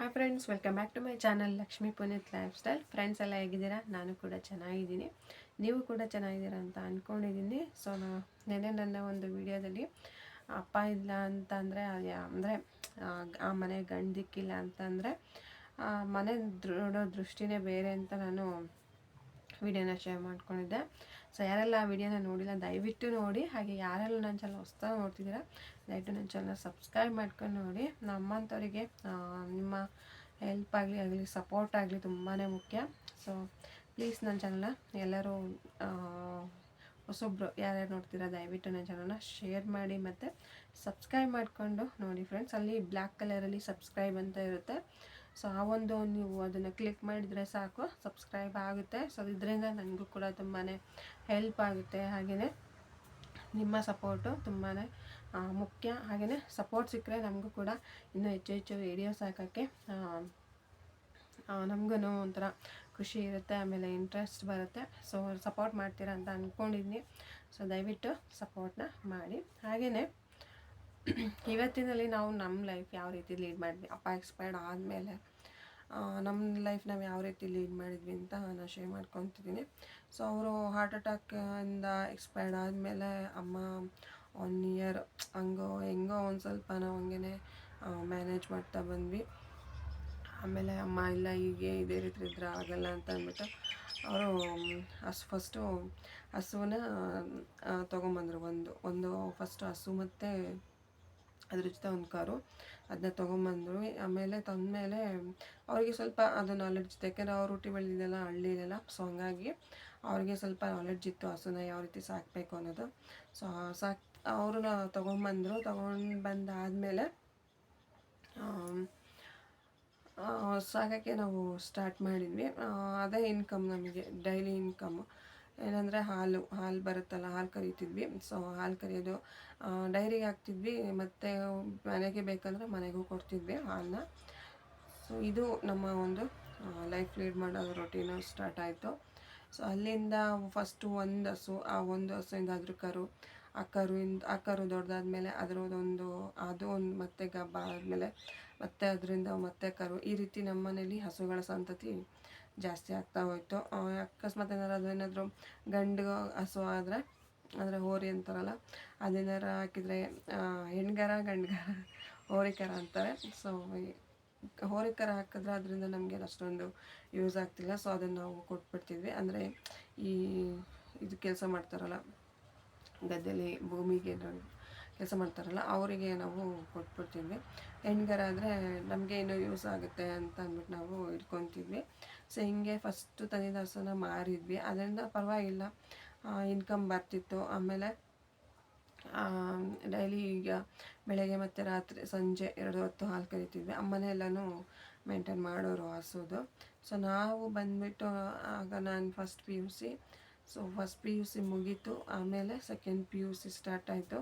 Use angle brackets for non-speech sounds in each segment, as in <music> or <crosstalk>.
Hi friends welcome back to my channel Lakshmi Puneeth lifestyle friends ಎಲ್ಲ ಹೇಗಿದ್ದೀರಾ? ನಾನು ಕೂಡ ಚೆನ್ನಾಗಿದ್ದೀನಿ. ನೀವು ಕೂಡ ಚೆನ್ನಾಗಿದ್ದೀರಾ ಅಂತ ಅಂದ್ಕೊಂಡಿದ್ದೀನಿ ಸೊ ನೆನೆ ನನ್ನ ಒಂದು ವಿಡಿಯೋದಲ್ಲಿ, ಅಪ್ಪ ಇಲ್ಲ ಅಂತ ಅಂದರೆ ಅಂದರೆ, ಆ ಮನೆ ಗಂಡು ದಿಕ್ಕಿಲ್ಲ ಅಂತಂದರೆ ಮನೆ ದೃಢ ದೃಷ್ಟಿನೇ ಬೇರೆ ಅಂತ ನಾನು ವಿಡಿಯೋನ ಶೇರ್ ಮಾಡ್ಕೊಂಡಿದ್ದೆ. ಸೊ ಯಾರೆಲ್ಲ ಆ ವಿಡಿಯೋನ ನೋಡಿಲ್ಲ, ದಯವಿಟ್ಟು ನೋಡಿ. ಹಾಗೆ ಯಾರೆಲ್ಲ ನನ್ನ ಚಾನಲ್ ಹೊಸ್ದಾಗಿ ನೋಡ್ತಿದ್ದೀರಾ, ದಯವಿಟ್ಟು ನನ್ನ ಚಾನಲ್ ಸಬ್ಸ್ಕ್ರೈಬ್ ಮಾಡ್ಕೊಂಡು ನೋಡಿ. ನಮ್ಮಂಥವ್ರಿಗೆ ನಿಮ್ಮ ಹೆಲ್ಪ್ ಆಗಲಿ ಆಗಲಿ ಸಪೋರ್ಟ್ ಆಗಲಿ ತುಂಬಾ ಮುಖ್ಯ. ಸೊ ಪ್ಲೀಸ್ ನನ್ನ ಚಾನಲ್ನ ಎಲ್ಲರೂ ಹೊಸೊಬ್ರು ಯಾರ್ಯಾರು ನೋಡ್ತೀರಾ, ದಯವಿಟ್ಟು ನನ್ನ ಚಾನಲ್ನ ಶೇರ್ ಮಾಡಿ ಮತ್ತು ಸಬ್ಸ್ಕ್ರೈಬ್ ಮಾಡಿಕೊಂಡು ನೋಡಿ ಫ್ರೆಂಡ್ಸ್ ಅಲ್ಲಿ ಬ್ಲ್ಯಾಕ್ ಕಲರಲ್ಲಿ ಸಬ್ಸ್ಕ್ರೈಬ್ ಅಂತ ಇರುತ್ತೆ. ಸೊ ಆ ಒಂದು ನೀವು ಅದನ್ನು ಕ್ಲಿಕ್ ಮಾಡಿದರೆ ಸಾಕು ಸಬ್ಸ್ಕ್ರೈಬ್ ಆಗುತ್ತೆ. ಸೊ ಇದರಿಂದ ನನಗೂ ಕೂಡ ತುಂಬಾ ಹೆಲ್ಪ್ ಆಗುತ್ತೆ. ಹಾಗೆಯೇ ನಿಮ್ಮ ಸಪೋರ್ಟು ತುಂಬಾ ಮುಖ್ಯ. ಹಾಗೆಯೇ ಸಪೋರ್ಟ್ ಸಿಕ್ಕರೆ ನಮಗೂ ಕೂಡ ಇನ್ನೂ ಹೆಚ್ಚು ಹೆಚ್ಚು ವೀಡಿಯೋಸ್ ಹಾಕೋಕ್ಕೆ ನಮಗೂ ಒಂಥರ ಖುಷಿ ಇರುತ್ತೆ, ಆಮೇಲೆ ಇಂಟ್ರೆಸ್ಟ್ ಬರುತ್ತೆ. ಸೊ ಸಪೋರ್ಟ್ ಮಾಡ್ತೀರಾ ಅಂತ ಅಂದ್ಕೊಂಡಿದ್ದೀನಿ ಸೊ ದಯವಿಟ್ಟು ಸಪೋರ್ಟ್ನ ಮಾಡಿ. ಹಾಗೆಯೇ <clears throat> ಇವತ್ತಿನಲ್ಲಿ ನಾವು ನಮ್ಮ ಲೈಫ್ ಯಾವ ರೀತಿ ಲೀಡ್ ಮಾಡಿದ್ವಿ ಅಪ್ಪ ಎಕ್ಸ್ಪೈರ್ಡ್ ಆದಮೇಲೆ ನಮ್ಮ ಲೈಫ್ ನಾವು ಯಾವ ರೀತಿ ಲೀಡ್ ಮಾಡಿದ್ವಿ ಅಂತ ನಾನು ಶೇರ್ ಮಾಡ್ಕೊತಿದ್ದೀನಿ ಸೊ ಅವರು ಹಾರ್ಟ್ ಅಟ್ಯಾಕಿಂದ ಎಕ್ಸ್ಪೈರ್ಡ್ ಆದಮೇಲೆ ಅಮ್ಮ ಒನ್ ಇಯರ್ ಹಂಗೋ, ಹೆಂಗೋ ಒಂದು ಸ್ವಲ್ಪ ನಾವು ಹಂಗೆ ಮ್ಯಾನೇಜ್ ಮಾಡ್ತಾ ಬಂದ್ವಿ. ಆಮೇಲೆ ಅಮ್ಮ, ಇಲ್ಲ, ಹೀಗೆ ಇದೇ ರೀತಿ ಇದ್ರೆ ಆಗಲ್ಲ ಅಂತ ಅಂದ್ಬಿಟ್ಟು ಅವರು, ಹಸು ಫಸ್ಟು ಹಸುವನ್ನ ತೊಗೊಂಬಂದರು ಒಂದು ಒಂದು ಫಸ್ಟು ಹಸು ಮತ್ತು ಅದ್ರ ಜೊತೆ ಒಂದು ಕಾರು ಅದನ್ನ ತೊಗೊಂಬಂದರು. ಆಮೇಲೆ ತಂದಮೇಲೆ ಅವರಿಗೆ ಸ್ವಲ್ಪ ಅದು ನಾಲೆಡ್ಜ್ ಇತ್ತು. ಯಾಕೆಂದರೆ ಅವ್ರು ಹುಟ್ಟಿ ಬೆಳೆದಿದ್ದೆಲ್ಲ ಹಳ್ಳಿಲೆಲ್ಲ ಸೊ ಹಂಗಾಗಿ ಅವ್ರಿಗೆ ಸ್ವಲ್ಪ ನಾಲೆಡ್ಜ್ ಇತ್ತು ಹಸುನ ಯಾವ ರೀತಿ ಸಾಕಬೇಕು ಅನ್ನೋದು. ಸೊ ಸಾಕ್, ಅವ್ರನ್ನ ತೊಗೊಂಬಂದರು. ತೊಗೊಂಡು ಬಂದಾದಮೇಲೆ ಸಾಕೋಕ್ಕೆ ನಾವು ಸ್ಟಾರ್ಟ್ ಮಾಡಿದ್ವಿ. ಅದೇ ಇನ್ಕಮ್ ನಮಗೆ ಡೈಲಿ ಇನ್ಕಮ್ಮು ಏನಂದರೆ ಹಾಲು ಹಾಲು ಬರುತ್ತಲ್ಲ, ಹಾಲು ಕರಿತಿದ್ವಿ. ಸೊ ಹಾಲು ಕರಿಯೋದು ಡೈರಿಗೆ ಹಾಕ್ತಿದ್ವಿ. ಮತ್ತು ಮನೆಗೆ ಬೇಕಂದರೆ ಮನೆಗೂ ಕೊಡ್ತಿದ್ವಿ ಹಾಲನ್ನ ಸೊ ಇದು ನಮ್ಮ ಒಂದು ಲೈಫ್ ಲೀಡ್ ಮಾಡೋದು ರೊಟೀನು ಸ್ಟಾರ್ಟ್ ಆಯಿತು. ಸೊ ಅಲ್ಲಿಂದ ಫಸ್ಟು ಒಂದು ಹಸು, ಆ ಒಂದು ಹಸುವಿಂದ ಅದ್ರ ಕರು, ಆ ಕರುವಿಂದ, ಆ ಕರು ದೊಡ್ಡದಾದ್ಮೇಲೆ ಅದರದೊಂದು ಅದು ಒಂದು ಮತ್ತೆ ಗಬ್ಬ ಆದಮೇಲೆ ಮತ್ತೆ ಅದರಿಂದ ಮತ್ತೆ ಕರು. ಈ ರೀತಿ ನಮ್ಮ ಮನೇಲಿ ಹಸುಗಳ ಸಂತತಿ ಜಾಸ್ತಿ ಆಗ್ತಾ ಹೋಯ್ತು. ಅಕಸ್ಮಾತ್ ಏನಾರು ಏನಾದರೂ ಗಂಡು ಹಸು ಆದರೆ, ಅಂದರೆ ಹೋರಿ ಅಂತಾರಲ್ಲ ಅದೇನಾರು ಹಾಕಿದರೆ ಹೆಣ್ಗರ, ಗಂಡ್ಗರ, ಹೋರಿಕರ ಅಂತಾರೆ. ಸೊ ಹೋರಿಕರ ಹಾಕಿದ್ರೆ ಅದರಿಂದ ನಮಗೆ ಅಷ್ಟೊಂದು ಯೂಸ್ ಆಗ್ತಿಲ್ಲ. ಸೊ ಅದನ್ನು ನಾವು ಕೊಟ್ಬಿಡ್ತಿದ್ವಿ. ಅಂದರೆ ಈ, ಇದು ಕೆಲಸ ಮಾಡ್ತಾರಲ್ಲ ಗದ್ದೆಯಲ್ಲಿ ಭೂಮಿಗೆ ಕೆಲಸ ಮಾಡ್ತಾರಲ್ಲ, ಅವರಿಗೆ ನಾವು ಕೊಟ್ಬಿಡ್ತಿದ್ವಿ. ಹೆಣ್ಗರ ಆದರೆ ನಮಗೆ ಇನ್ನೂ ಯೂಸ್ ಆಗುತ್ತೆ ಅಂತ ಅಂದ್ಬಿಟ್ಟು ನಾವು ಇಟ್ಕೊತಿದ್ವಿ. ಸೊ ಹಿಂಗೆ ಫಸ್ಟು ತಂದಿದ್ದ ಹಸುನ ಮಾರಿದ್ವಿ. ಅದರಿಂದ ಪರವಾಗಿಲ್ಲ. ಇನ್ಕಮ್ ಬರ್ತಿತ್ತು. ಆಮೇಲೆ ಡೈಲಿ ಈಗ ಬೆಳಗ್ಗೆ ಮತ್ತು ರಾತ್ರಿ ಸಂಜೆ ಎರಡು ಹೊತ್ತು ಹಾಲು ಕರಿತಿದ್ವಿ. ಅಮ್ಮನೆಲ್ಲನೂ ಮೇಂಟೈನ್ ಮಾಡೋರು ಹಸುದು. ಸೊ ನಾವು ಬಂದುಬಿಟ್ಟು, ಆಗ ನಾನು first P U C so first P U C ಮುಗೀತು. ಆಮೇಲೆ second P U C start ಆಯಿತು.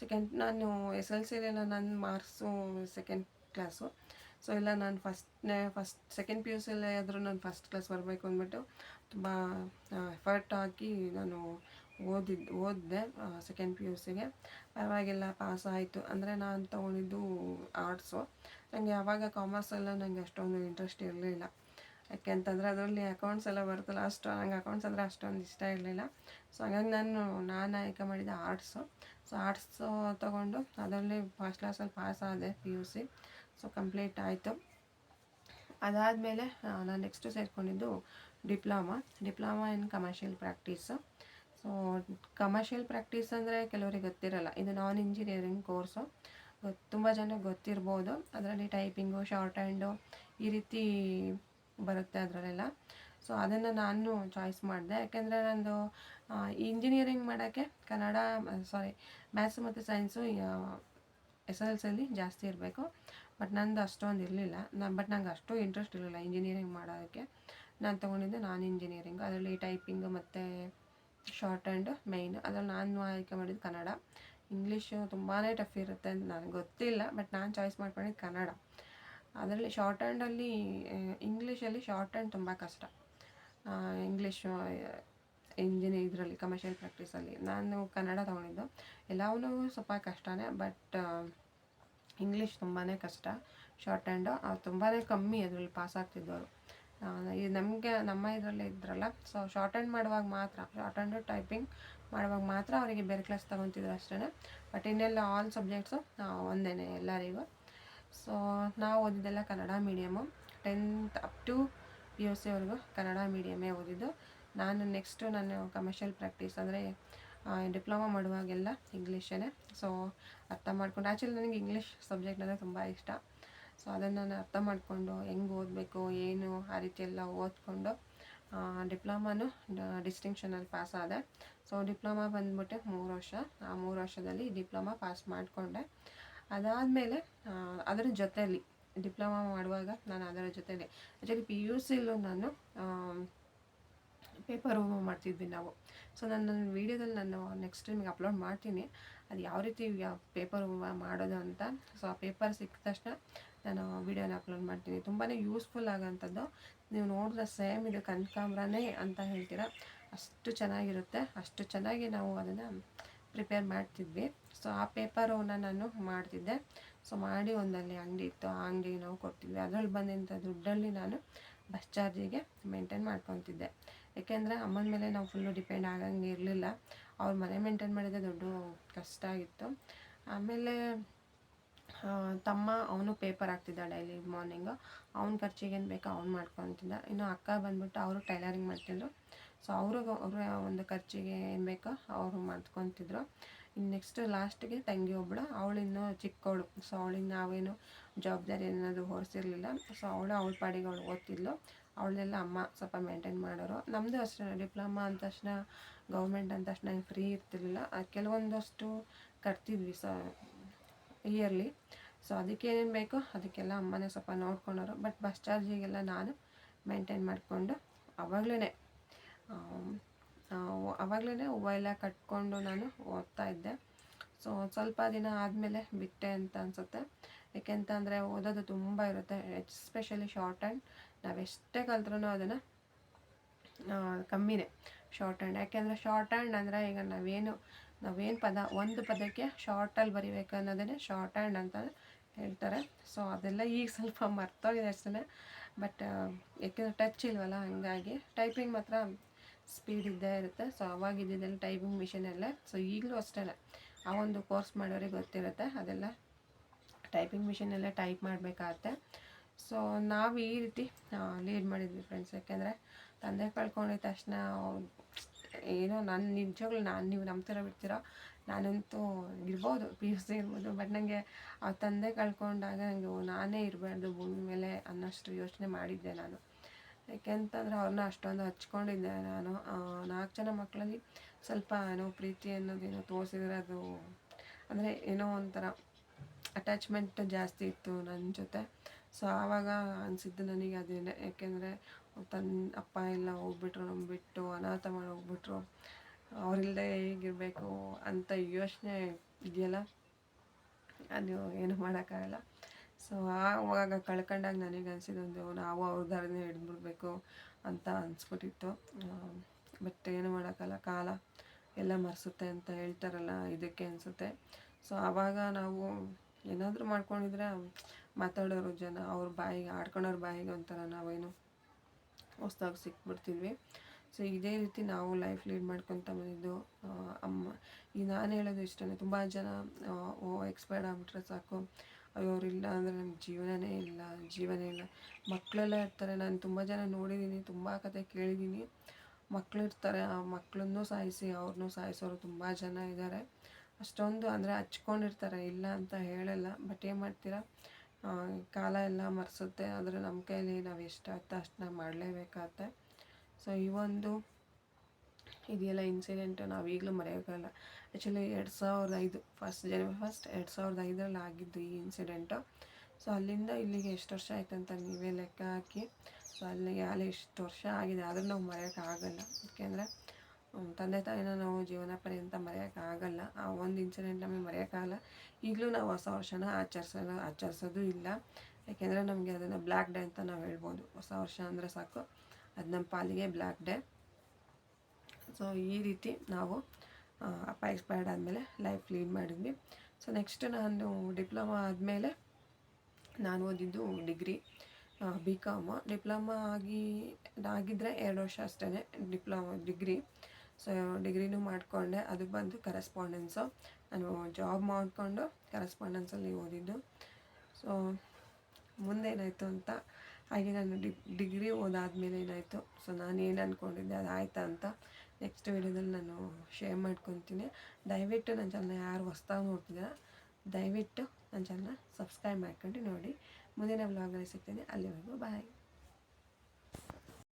ಸೆಕೆಂಡ್ ನಾನು ಎಸ್ ಎಲ್ ಸಿಲೆಲ್ಲ ನನ್ನ ಮಾರ್ಕ್ಸು ಸೆಕೆಂಡ್ ಕ್ಲಾಸು ಸೊ ಇಲ್ಲ ನಾನು ಫಸ್ಟ್ನೇ ಫಸ್ಟ್ ಸೆಕೆಂಡ್ ಪಿ ಯು ಸಿಲೇ ಆದರೂ ನಾನು ಫಸ್ಟ್ ಕ್ಲಾಸ್ ಬರಬೇಕು ಅಂದ್ಬಿಟ್ಟು ತುಂಬ ಎಫರ್ಟ್ ಹಾಕಿ ನಾನು ಓದಿದ್ದು ಓದಿದೆ ಸೆಕೆಂಡ್ ಪಿ ಯು ಸಿಗೆ ಪರವಾಗಿಲ್ಲ ಪಾಸ್ ಆಯಿತು. ಅಂದರೆ ನಾನು ತೊಗೊಂಡಿದ್ದು ಆರ್ಟ್ಸು ನನಗೆ ಯಾವಾಗ ಕಾಮರ್ಸಲ್ಲ ನನಗೆ ಅಷ್ಟೊಂದು ಇಂಟ್ರೆಸ್ಟ್ ಇರಲಿಲ್ಲ. ಯಾಕೆಂತಂದರೆ ಅದರಲ್ಲಿ ಅಕೌಂಟ್ಸ್ ಎಲ್ಲ ಬರುತ್ತಲ್ಲ, ಅಷ್ಟು ನಂಗೆ ಅಕೌಂಟ್ಸ್ ಅಂದರೆ ಅಷ್ಟೊಂದು ಇಷ್ಟ ಇರಲಿಲ್ಲ. ಸೊ ಹಾಗಾಗಿ ನಾನು ನಾನು ಆಯ್ಕೆ ಮಾಡಿದ ಆರ್ಟ್ಸು ಸೊ ಆರ್ಟ್ಸು ತೊಗೊಂಡು ಅದರಲ್ಲಿ ಫಸ್ಟ್ ಕ್ಲಾಸಲ್ಲಿ ಪಾಸ್ ಆದೆ P U C so complete ಆಯಿತು. ಅದಾದಮೇಲೆ ನಾನು next ಸೇರಿಕೊಂಡಿದ್ದು diploma. Diploma in commercial practice so commercial practice ಅಂದರೆ ಕೆಲವರಿಗೆ ಗೊತ್ತಿರಲ್ಲ. ಇದು ನಾನ್ ಇಂಜಿನಿಯರಿಂಗ್ ಕೋರ್ಸು ತುಂಬ ಜನಕ್ಕೆ ಗೊತ್ತಿರ್ಬೋದು. ಅದರಲ್ಲಿ ಟೈಪಿಂಗು ಶಾರ್ಟ್ ಹ್ಯಾಂಡು ಈ ರೀತಿ ಬರುತ್ತೆ ಅದರಲ್ಲೆಲ್ಲ. ಸೊ ಅದನ್ನು ನಾನು ಚಾಯ್ಸ್ ಮಾಡಿದೆ. ಯಾಕೆಂದರೆ ನಂದು ಇಂಜಿನಿಯರಿಂಗ್ ಮಾಡೋಕ್ಕೆ ಕನ್ನಡ ಸಾರಿ ಮ್ಯಾಥ್ಸ್ ಮತ್ತು ಸೈನ್ಸು ಎಸ್ ಎಲ್ ಸಿಯಲ್ಲಿ ಜಾಸ್ತಿ ಇರಬೇಕು. ಬಟ್ ನಂದು ಅಷ್ಟೊಂದು ಇರಲಿಲ್ಲ. ನಾನು ಬಟ್ ನಂಗೆ ಅಷ್ಟು ಇಂಟ್ರೆಸ್ಟ್ ಇರಲಿಲ್ಲ ಇಂಜಿನಿಯರಿಂಗ್ ಮಾಡೋದಕ್ಕೆ. ನಾನು ತೊಗೊಂಡಿದ್ದೆ ನಾನ್ ಇಂಜಿನಿಯರಿಂಗ್ ಅದರಲ್ಲಿ ಟೈಪಿಂಗ್ ಮತ್ತು ಶಾರ್ಟ್ ಆ್ಯಂಡ್ ಮೈನ್ ಅದರಲ್ಲಿ ನಾನು ಆಯ್ಕೆ ಮಾಡಿದ್ದು ಕನ್ನಡ. ಇಂಗ್ಲೀಷು ತುಂಬಾ ಟಫ್ ಇರುತ್ತೆ ಅಂತ ನನಗೆ ಗೊತ್ತಿಲ್ಲ. ಬಟ್ ನಾನು ಚಾಯ್ಸ್ ಮಾಡ್ಕೊಂಡಿದ್ದು ಕನ್ನಡ. ಅದರಲ್ಲಿ ಶಾರ್ಟ್ ಹ್ಯಾಂಡಲ್ಲಿ ಇಂಗ್ಲೀಷಲ್ಲಿ ಶಾರ್ಟ್ ಹ್ಯಾಂಡ್ ತುಂಬ ಕಷ್ಟ. ಇಂಗ್ಲೀಷು ಇಂಜಿನಿಯರ್ ಇದರಲ್ಲಿ ಕಮರ್ಷಿಯಲ್ ಪ್ರಾಕ್ಟೀಸಲ್ಲಿ ನಾನು ಕನ್ನಡ ತೊಗೊಂಡಿದ್ದು. ಎಲ್ಲವೂ ಸ್ವಲ್ಪ ಕಷ್ಟನೇ ಬಟ್ ಇಂಗ್ಲೀಷ್ ತುಂಬಾ ಕಷ್ಟ. ಶಾರ್ಟ್ ಹ್ಯಾಂಡು ತುಂಬಾ ಕಮ್ಮಿ ಅದರಲ್ಲಿ ಪಾಸ್ ಆಗ್ತಿದ್ದವರು ನಮಗೆ, ನಮ್ಮ ಇದರಲ್ಲಿ ಇದ್ರಲ್ಲ ಸೊ ಶಾರ್ಟ್ ಹ್ಯಾಂಡ್ ಮಾಡುವಾಗ ಮಾತ್ರ ಶಾರ್ಟ್ ಹ್ಯಾಂಡು ಟೈಪಿಂಗ್ ಮಾಡುವಾಗ ಮಾತ್ರ ಅವರಿಗೆ ಬೇರೆ ಕ್ಲಾಸ್ ತೊಗೊತಿದ್ರು ಅಷ್ಟೇ ಬಟ್ ಇನ್ನೆಲ್ಲ ಆಲ್ ಸಬ್ಜೆಕ್ಟ್ಸು ಒಂದೇ ಎಲ್ಲರಿಗೂ. ಸೊ ನಾವು ಓದಿದ್ದೆಲ್ಲ Kannada medium tenth up to P U ಸಿವರೆಗೂ Kannada ಮೀಡಿಯಮ್ಮೇ ಓದಿದ್ದು. ನಾನು ನೆಕ್ಸ್ಟು ನಾನು ಕಮರ್ಷಿಯಲ್ ಪ್ರಾಕ್ಟೀಸ್ ಅಂದರೆ ಡಿಪ್ಲೊಮಾ ಮಾಡುವಾಗೆಲ್ಲ ಇಂಗ್ಲೀಷೇ ಸೊ ಅರ್ಥ ಮಾಡ್ಕೊಂಡು ಆ್ಯಕ್ಚುಲಿ ನನಗೆ ಇಂಗ್ಲೀಷ್ ಸಬ್ಜೆಕ್ಟ್ ಅಂದರೆ ತುಂಬ ಇಷ್ಟ. ಸೊ ಅದನ್ನು ನಾನು ಅರ್ಥ ಮಾಡಿಕೊಂಡು ಹೆಂಗೆ ಓದಬೇಕು, ಏನು ಆ ರೀತಿ ಎಲ್ಲ ಓದ್ಕೊಂಡು ಡಿಪ್ಲೊಮಾನು ಡಿಸ್ಟಿಂಕ್ಷನಲ್ಲಿ ಪಾಸ್ ಆದೆ. ಸೊ ಡಿಪ್ಲೊಮಾ ಬಂದ್ಬಿಟ್ಟು ಮೂರು ವರ್ಷ. ಆ ಮೂರು ವರ್ಷದಲ್ಲಿ ಡಿಪ್ಲೊಮಾ ಪಾಸ್ ಮಾಡಿಕೊಂಡೆ. ಅದಾದಮೇಲೆ ಅದರ ಜೊತೆಯಲ್ಲಿ ಡಿಪ್ಲೊಮಾ ಮಾಡುವಾಗ ನಾನು ಅದರ ಜೊತೆಯಲ್ಲಿ ಆ್ಯಕ್ಚುಲಿ ಪಿ ಯು ಸಿಲೂ ನಾನು ಪೇಪರ್ ಮಾಡ್ತಿದ್ವಿ ನಾವು. ಸೊ ನಾನು ನನ್ನ ವೀಡಿಯೋದಲ್ಲಿ ನಾನು ನೆಕ್ಸ್ಟ್ ನಿಮಗೆ ಅಪ್ಲೋಡ್ ಮಾಡ್ತೀನಿ. ಅದು ಯಾವ ರೀತಿ ಪೇಪರ್ ಮಾಡೋದು ಅಂತ. ಸೊ ಆ ಪೇಪರ್ ಸಿಕ್ಕ ತಕ್ಷಣ ನಾನು ವೀಡಿಯೋನ ಅಪ್ಲೋಡ್ ಮಾಡ್ತೀನಿ. ತುಂಬಾ ಯೂಸ್ಫುಲ್ ಆಗೋಂಥದ್ದು. ನೀವು ನೋಡಿದ್ರೆ ಸೇಮ್ ಇದು ಕನಕಾಂಬ್ರನೇ ಅಂತ ಹೇಳ್ತೀರಾ. ಅಷ್ಟು ಚೆನ್ನಾಗಿರುತ್ತೆ. ಅಷ್ಟು ಚೆನ್ನಾಗಿ ನಾವು ಅದನ್ನು ಪ್ರಿಪೇರ್ ಮಾಡ್ತಿದ್ವಿ. ಸೊ ಆ ಪೇಪರನ್ನ ನಾನು ಮಾಡ್ತಿದ್ದೆ. ಸೊ ಮಾಡಿ ಒಂದಲ್ಲಿ ಅಂಗಡಿ ಇತ್ತು. ಆ ಅಂಗಡಿಗೆ ನಾವು ಕೊಡ್ತಿದ್ವಿ. ಅದರಲ್ಲಿ ಬಂದಂಥ ದುಡ್ಡಲ್ಲಿ ನಾನು ಬಸ್ ಚಾರ್ಜಿಗೆ ಮೇಂಟೈನ್ ಮಾಡ್ಕೊತಿದ್ದೆ. ಯಾಕೆಂದರೆ ಅಮ್ಮನ ಮೇಲೆ ನಾವು ಫುಲ್ಲು ಡಿಪೆಂಡ್ ಆಗಂಗೆ ಇರಲಿಲ್ಲ. ಅವ್ರ ಮನೆ ಮೇಂಟೈನ್ ಮಾಡಿದ್ರೆ ದೊಡ್ಡ ಕಷ್ಟ ಆಗಿತ್ತು. ಆಮೇಲೆ ತಮ್ಮ ಅವನು ಪೇಪರ್ ಹಾಕ್ತಿದ್ದ ಡೈಲಿ ಮಾರ್ನಿಂಗು ಅವ್ನ ಖರ್ಚಿಗೆ ಏನು ಬೇಕೋ ಅವ್ನು ಮಾಡ್ಕೊತಿದ್ದ. ಇನ್ನು ಅಕ್ಕ ಬಂದ್ಬಿಟ್ಟು ಅವರು ಟೈಲರಿಂಗ್ ಮಾಡ್ತಿದ್ರು. ಸೊ ಅವ್ರಿಗೆ ಅವರ ಒಂದು ಖರ್ಚಿಗೆ ಏನು ಬೇಕೋ ಅವರು ಮಾಡ್ಕೊತಿದ್ರು. ಇನ್ನು ನೆಕ್ಸ್ಟ್ ಲಾಸ್ಟಿಗೆ ತಂಗಿ ಒಬ್ಬಳು ಅವಳಿನ್ನೂ ಚಿಕ್ಕವಳು ಸೊ ಅವಳಿಗೆ ನಾವೇನು ಜವಾಬ್ದಾರಿ ಏನಾದರೂ ಹೊರಿಸಿರ್ಲಿಲ್ಲ. ಸೊ ಅವಳು ಅವಳ ಪಾಡಿಗೆ ಅವಳು ಓದ್ತಿದ್ಲು. ಅವಳನ್ನೆಲ್ಲ ಅಮ್ಮ ಸ್ವಲ್ಪ ಮೇಂಟೈನ್ ಮಾಡೋರು. ನಮ್ಮದು ಅಷ್ಟೇ, ಡಿಪ್ಲೊಮಾ ಅಂದ ತಕ್ಷಣ ಗೌರ್ಮೆಂಟ್ ಅಂದ ತಕ್ಷಣ ಫ್ರೀ ಇರ್ತಿರ್ಲಿಲ್ಲ. ಕೆಲವೊಂದಷ್ಟು ಕಟ್ತಿದ್ವಿ ಸೊ ಇಯರ್ಲಿ ಸೊ ಅದಕ್ಕೆ ಏನೇನು ಬೇಕೋ ಅದಕ್ಕೆಲ್ಲ ಅಮ್ಮನೇ ಸ್ವಲ್ಪ ನೋಡ್ಕೊಳೋರು ಬಟ್ ಬಸ್ ಚಾರ್ಜಿಗೆಲ್ಲ ನಾನು ಮೇಂಟೈನ್ ಮಾಡಿಕೊಂಡು ಅವಾಗಲೇ ಅವಾಗಲೇ ಹೂವು ಎಲ್ಲ ಕಟ್ಕೊಂಡು ನಾನು ಓದ್ತಾ ಇದ್ದೆ. ಸೊ ಸ್ವಲ್ಪ ದಿನ ಆದಮೇಲೆ ಬಿಟ್ಟೆ ಅಂತ ಅನಿಸುತ್ತೆ. ಏಕೆಂತ ಅಂದರೆ ಓದೋದು ತುಂಬ ಇರುತ್ತೆ ಎಸ್ಪೆಷಲಿ ಶಾರ್ಟ್ ಹ್ಯಾಂಡ್ ನಾವು ಎಷ್ಟೇ ಕಲ್ತ್ರೂ ಅದನ್ನು ಕಮ್ಮಿನೇ ಶಾರ್ಟ್ ಹ್ಯಾಂಡ್ ಯಾಕೆಂದರೆ ಶಾರ್ಟ್ ಹ್ಯಾಂಡ್ ಅಂದರೆ ಈಗ ನಾವೇನು ನಾವೇನು ಪದ, ಒಂದು ಪದಕ್ಕೆ ಶಾರ್ಟಲ್ಲಿ ಬರಿಬೇಕು ಅನ್ನೋದೇ ಶಾರ್ಟ್ ಹ್ಯಾಂಡ್ ಅಂತ ಹೇಳ್ತಾರೆ. ಸೊ ಅದೆಲ್ಲ ಈಗ ಸ್ವಲ್ಪ ಮರ್ತೋಗಿದೆ ಅಷ್ಟೇ ಬಟ್ ಯಾಕೆಂದರೆ ಟಚ್ ಇಲ್ವಲ್ಲ, ಹಾಗಾಗಿ ಟೈಪಿಂಗ್ ಮಾತ್ರ ಸ್ಪೀಡ್ ಇದ್ದೇ ಇರುತ್ತೆ. ಸೊ ಅವಾಗ ಟೈಪಿಂಗ್ ಟೈಪಿಂಗ್ ಎಲ್ಲ ಸೊ ಈಗಲೂ ಅಷ್ಟೇ ಆ ಒಂದು ಕೋರ್ಸ್ ಮಾಡೋರಿಗೆ ಗೊತ್ತಿರುತ್ತೆ. ಅದೆಲ್ಲ ಟೈಪಿಂಗ್ ಮಿಷಿನೆಲ್ಲ ಟೈಪ್ ಮಾಡಬೇಕಾಗತ್ತೆ. ಸೊ ನಾವು ಈ ರೀತಿ ಲೀಡ್ ಮಾಡಿದ್ವಿ ಫ್ರೆಂಡ್ಸ್ ಯಾಕೆಂದರೆ ತಂದೆ ಕಳ್ಕೊಂಡಿದ್ದ ತಕ್ಷಣ ಏನೋ ನಾನು ನಿಜವಾಗ್ಲೂ ನಾನು, ನೀವು ನಂಬ್ತಿರೋ ಬಿಡ್ತೀರೋ? ನಾನಂತೂ ಇರ್ಬೋದು ಪಿ ಯು ಸಿ ಇರ್ಬೋದು. ಬಟ್ ನನಗೆ ಆ ತಂದೆ ಕಳ್ಕೊಂಡಾಗ ನನಗೆ ನಾನೇ ಇರಬಾರ್ದು ಭೂಮಿ ಮೇಲೆ ಅನ್ನೋಷ್ಟು ಯೋಚನೆ ಮಾಡಿದ್ದೆ ನಾನು. ಯಾಕೆಂತಂದ್ರೆ ಅವ್ರನ್ನ ಅಷ್ಟೊಂದು ಹಚ್ಕೊಂಡಿದ್ದೆ ನಾನು. ನಾಲ್ಕು ಜನ ಮಕ್ಕಳಲ್ಲಿ ಸ್ವಲ್ಪ ಏನೋ ಪ್ರೀತಿ ಅನ್ನೋದೇನೋ ತೋರಿಸಿದ್ರೆ, ಅದು ಅಂದರೆ ಏನೋ ಒಂಥರ ಅಟ್ಯಾಚ್ಮೆಂಟ್ ಜಾಸ್ತಿ ಇತ್ತು ನನ್ನ ಜೊತೆ. ಸೊ ಆವಾಗ ಅನಿಸಿದ್ದು ನನಗೆ ಅದೇನೆ. ಯಾಕೆಂದರೆ ತನ್ನ ಅಪ್ಪ ಎಲ್ಲ ಹೋಗ್ಬಿಟ್ರು ನಮ್ಮ ಬಿಟ್ಟು ಅನಾಥ ಮಾಡಿ ಹೋಗ್ಬಿಟ್ರು ಅವರಿಲ್ಲದೆ ಹೇಗಿರಬೇಕು ಅಂತ ಯೋಚನೆ ಇದೆಯಲ್ಲ? ಅದು ಏನು ಮಾಡೋಕ್ಕಾಗಲ್ಲ. ಸೊ ಆವಾಗ ಕಳ್ಕೊಂಡಾಗ ನನಗೆ ಅನಿಸಿದೊಂದು ನಾವು ಅವ್ರ ದಾರಿನೇ ಹಿಡಿದ್ಬಿಡ್ಬೇಕು ಅಂತ ಅನಿಸ್ಬಿಟ್ಟಿತ್ತು. ಬಟ್ ಏನು ಮಾಡೋಕ್ಕಲ್ಲ, ಕಾಲ ಎಲ್ಲ ಮರೆಸುತ್ತೆ ಅಂತ ಹೇಳ್ತಾರಲ್ಲ, ಇದಕ್ಕೆ ಅನಿಸುತ್ತೆ. ಸೊ ಆವಾಗ ನಾವು ಏನಾದರೂ ಮಾಡ್ಕೊಂಡಿದ್ರೆ ಮಾತಾಡೋರು ಜನ ಅವ್ರ ಬಾಯಿಗೆ ಆಡ್ಕೊಳೋರ ಬಾಯಿಗೆ ಒಂಥರ ನಾವೇನು ಹೊಸ್ದಾಗಿ ಸಿಕ್ಬಿಡ್ತಿದ್ವಿ. ಸೊ ಇದೇ ರೀತಿ ನಾವು ಲೈಫ್ ಲೀಡ್ ಮಾಡ್ಕೊತ ಬಂದಿದ್ದು ಅಮ್ಮ. ಈ ನಾನು ಹೇಳೋದು ಇಷ್ಟನೇ, ತುಂಬ ಜನ ಓ ಎಕ್ಸ್ಪೈರ್ಡ್ ಆಗಿಬಿಟ್ರೆ ಸಾಕು. ಅವರಿಲ್ಲ ಅಂದರೆ ನಮ್ಗೆ ಜೀವನನೇ ಇಲ್ಲ, ಜೀವನ ಇಲ್ಲ. ಮಕ್ಕಳೆಲ್ಲ ಇರ್ತಾರೆ, ನಾನು ತುಂಬ ಜನ ನೋಡಿದ್ದೀನಿ ತುಂಬ ಕತೆ ಕೇಳಿದ್ದೀನಿ ಮಕ್ಕಳು ಇರ್ತಾರೆ, ಆ ಮಕ್ಕಳನ್ನೂ ಸಾಯಿಸಿ, ಅವ್ರನ್ನೂ ಸಾಯಿಸೋರು ತುಂಬ ಜನ ಇದ್ದಾರೆ. ಅಷ್ಟೊಂದು ಅಂದರೆ ಹಚ್ಕೊಂಡಿರ್ತಾರೆ, ಇಲ್ಲ ಅಂತ ಹೇಳಲ್ಲ. ಬಟ್ ಏನು ಮಾಡ್ತೀರಾ? ಕಾಲ ಎಲ್ಲ ಮರೆಸುತ್ತೆ, ಆದರೆ ನಮ್ಮ ಕೈಯಲ್ಲಿ ನಾವು ಎಷ್ಟಾಗುತ್ತೆ ಅಷ್ಟು ನಾವು ಮಾಡಲೇಬೇಕಾಗತ್ತೆ. ಸೊ ಈ ಒಂದು ಇದೆಲ್ಲ ಇನ್ಸಿಡೆಂಟು ನಾವು ಈಗಲೂ ಮರೆಯೋಕ್ಕಲ್ಲ ಆ್ಯಕ್ಚುಲಿ ಎರಡು ಸಾವಿರದ ಐದು ಫಸ್ಟ್ ಜನವರಿ ಫಸ್ಟ್ ಎರಡು ಸಾವಿರದ ಐದರಲ್ಲಿ ಆಗಿದ್ದು ಈ ಇನ್ಸಿಡೆಂಟು ಸೊ ಅಲ್ಲಿಂದ ಇಲ್ಲಿಗೆ ಎಷ್ಟು ವರ್ಷ ಆಯ್ತು ಅಂತ ನೀವೇ ಲೆಕ್ಕ ಹಾಕಿ. ಸೊ ಅಲ್ಲಿಗೆ ಅಲ್ಲಿ ಎಷ್ಟು ವರ್ಷ ಆಗಿದೆ, ಆದರೂ ನಾವು ಮರೆಯೋಕ್ಕಾಗಲ್ಲ ಯಾಕೆಂದರೆ ತಂದೆ ತಾಯಿನ ನಾವು ಜೀವನ ಪರ್ಯಂತ ಮರೆಯೋಕ್ಕಾಗಲ್ಲ ಆ ಒಂದು ಇನ್ಸಿಡೆಂಟ್ ನಮಗೆ ಮರೆಯೋಕ್ಕಾಗಲ್ಲ ಈಗಲೂ ನಾವು ಹೊಸ ವರ್ಷನ ಆಚರಿಸೋ ಆಚರಿಸೋದು ಇಲ್ಲ. ಯಾಕೆಂದರೆ ನಮಗೆ ಅದನ್ನು ಬ್ಲ್ಯಾಕ್ ಡೇ ಅಂತ ನಾವು ಹೇಳ್ಬೋದು. ಹೊಸ ವರ್ಷ ಅಂದರೆ ಸಾಕು. ಅದು ನಮ್ಮ ಪಾಲಿಗೆ ಬ್ಲ್ಯಾಕ್ ಡೇ ಸೊ ಈ ರೀತಿ ನಾವು ಅಪ್ಪ ಎಕ್ಸ್ಪೈರ್ಡ್ ಆದಮೇಲೆ ಲೈಫ್ ಲೀಡ್ ಮಾಡಿದ್ವಿ. ಸೊ ನೆಕ್ಸ್ಟ್ ನಾನು ಡಿಪ್ಲೊಮಾ ಆದಮೇಲೆ ನಾನು ಓದಿದ್ದು ಡಿಗ್ರಿ ಬಿ ಕಾಮು ಡಿಪ್ಲೊಮಾ ಆಗಿ ಆಗಿದ್ದರೆ ಎರಡು ವರ್ಷ ಅಷ್ಟೇ ಡಿಪ್ಲೊಮಾ ಡಿಗ್ರಿ ಸೊ ಡಿಗ್ರಿನೂ ಮಾಡಿಕೊಂಡೆ. ಅದು ಬಂದು ಕರೆಸ್ಪಾಂಡೆನ್ಸು ನಾನು ಜಾಬ್ ಮಾಡಿಕೊಂಡು ಕರೆಸ್ಪಾಂಡೆನ್ಸಲ್ಲಿ ಓದಿದ್ದು. ಸೊ ಮುಂದೇನಾಯಿತು ಅಂತ, ಹಾಗೆ ನಾನು ಡಿಗ್ರಿ ಓದಾದ್ಮೇಲೆ ಏನಾಯಿತು? ಸೊ ನಾನು ಏನು ಅಂದ್ಕೊಂಡಿದ್ದೆ ಅದು ಆಯ್ತಾ ಅಂತ ನೆಕ್ಸ್ಟ್ ವೀಡಿಯೋದಲ್ಲಿ ನಾನು ಶೇರ್ ಮಾಡ್ಕೊತೀನಿ. ದಯವಿಟ್ಟು ನನ್ನ ಚಾನಲ್ ಯಾರು ಹೊಸ್ದಾಗಿ ನೋಡ್ತಿದ್ದೀರ, ದಯವಿಟ್ಟು ನನ್ನ ಚಾನಲ್ನ ಸಬ್ಸ್ಕ್ರೈಬ್ ಮಾಡ್ಕೊಂಡು ನೋಡಿ. ಮುಂದಿನ ವ್ಲಾಗಲ್ಲಿ ಸಿಗ್ತೀನಿ. ಅಲ್ಲಿವರೆಗೂ ಬಾಯ್